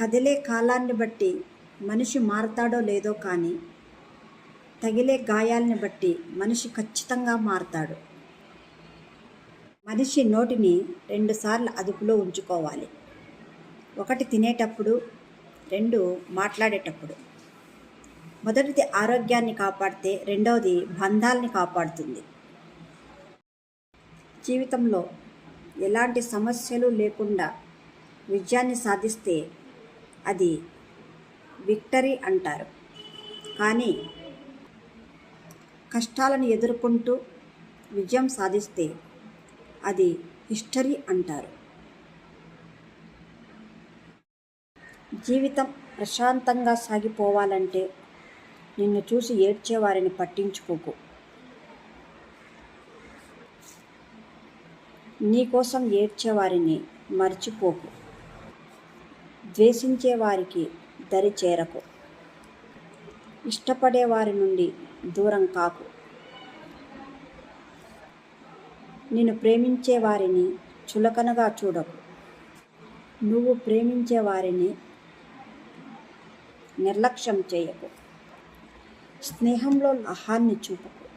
కదిలే కాలాన్ని బట్టి మనిషి మారతాడో లేదో కానీ తగిలే గాయాల్ని బట్టి మనిషి ఖచ్చితంగా మారతాడు. మనిషి నోటిని రెండుసార్లు అదుపులో ఉంచుకోవాలి. ఒకటి తినేటప్పుడు రెండు మాట్లాడేటప్పుడు. మొదటిది ఆరోగ్యాన్ని కాపాడితే రెండవది బంధాల్ని కాపాడుతుంది. జీవితంలో ఎలాంటి సమస్యలు లేకుండా విజయాన్ని సాధిస్తే అది విక్టరీ అంటారు. కానీ కష్టాలను ఎదుర్కొంటూ విజయం సాధిస్తే అది హిస్టరీ అంటారు. జీవితం ప్రశాంతంగా సాగిపోవాలంటే నిన్ను చూసి ఏడ్చేవారిని పట్టించుకోకు. నీకోసం ఏడ్చేవారిని మర్చిపోకు. ద్వేషించే వారికి దరి చేరకు. ఇష్టపడే వారి నుండి దూరం కాకు. నేను ప్రేమించే వారిని చులకనగా చూడకు. నువ్వు ప్రేమించే వారిని నిర్లక్ష్యం చేయకు. స్నేహంలో లహాన్ని చూపకు.